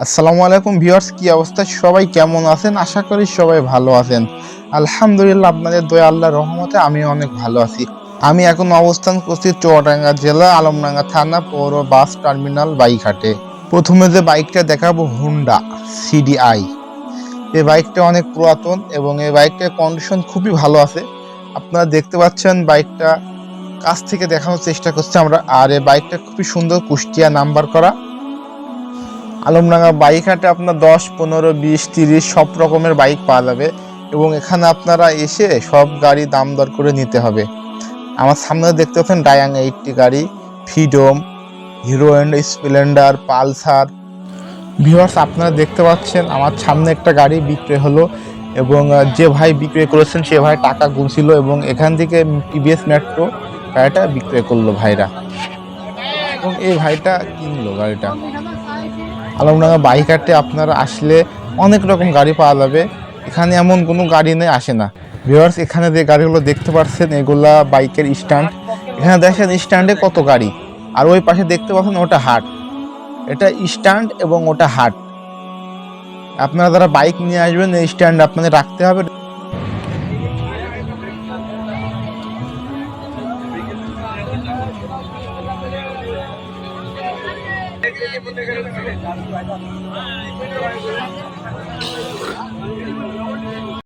আসসালামু আলাইকুম ভিউয়ার্স, কি অবস্থা? সবাই কেমন আছেন? আশা করি সবাই ভালো আছেন। আলহামদুলিল্লাহ, আপনাদের দয়া, আল্লাহর রহমতে আমি অনেক ভালো আছি। আমি এখন অবস্থান করছি চুয়াডাঙ্গা জেলা, আলমডাঙ্গা থানা, পৌর বাস টার্মিনাল, বাইঘাটে। প্রথমে যে বাইকটা দেখাবো, হুন্ডা সিডিআই। এই বাইকটা অনেক পুরাতন এবং এই বাইকটার কন্ডিশন খুবই ভালো আছে। আপনারা দেখতে পাচ্ছেন বাইকটা কাছ থেকে দেখানোর চেষ্টা করছি আমরা। আর এই বাইকটা খুবই সুন্দর কুষ্টিয়া নাম্বার করা। আলমডাঙ্গা বাইক হাটে আপনার দশ, পনেরো, বিশ, তিরিশ, সব রকমের বাইক পাওয়া যাবে এবং এখানে আপনারা এসে সব গাড়ি দাম দর করে নিতে হবে। আমার সামনে দেখতে পাচ্ছেন ডায়াং এইটটি গাড়ি Freedom Hero and Splendor Pulsar viewers আপনারা দেখতে পাচ্ছেন আমার সামনে একটা গাড়ি বিক্রয় হলো এবং যে ভাই বিক্রয় করেছেন সে ভাই টাকা গুনছিল এবং এখান থেকে টিভিএস মেট্রো গাড়িটা বিক্রয় করল ভাইরা। এবং এই ভাইটা কিনলো গাড়িটা। আলমডাঙ্গা বাইকারটে আপনারা আসলে অনেক রকম গাড়ি পাওয়া যাবে। এখানে এমন কোনো গাড়ি নেই, আসে না। ভিওয়ার্স এখানে যে গাড়িগুলো দেখতে পাচ্ছেন, এগুলা বাইকের স্ট্যান্ড। এখানে দেখেন, স্ট্যান্ডে কত গাড়ি। আর ওই পাশে দেখতে পাচ্ছেন, ওটা হাট। এটা স্ট্যান্ড এবং ওটা হাট। আপনারা যারা বাইক নিয়ে আসবেন, এই স্ট্যান্ড আপনাদের রাখতে হবে। বলতে গেলে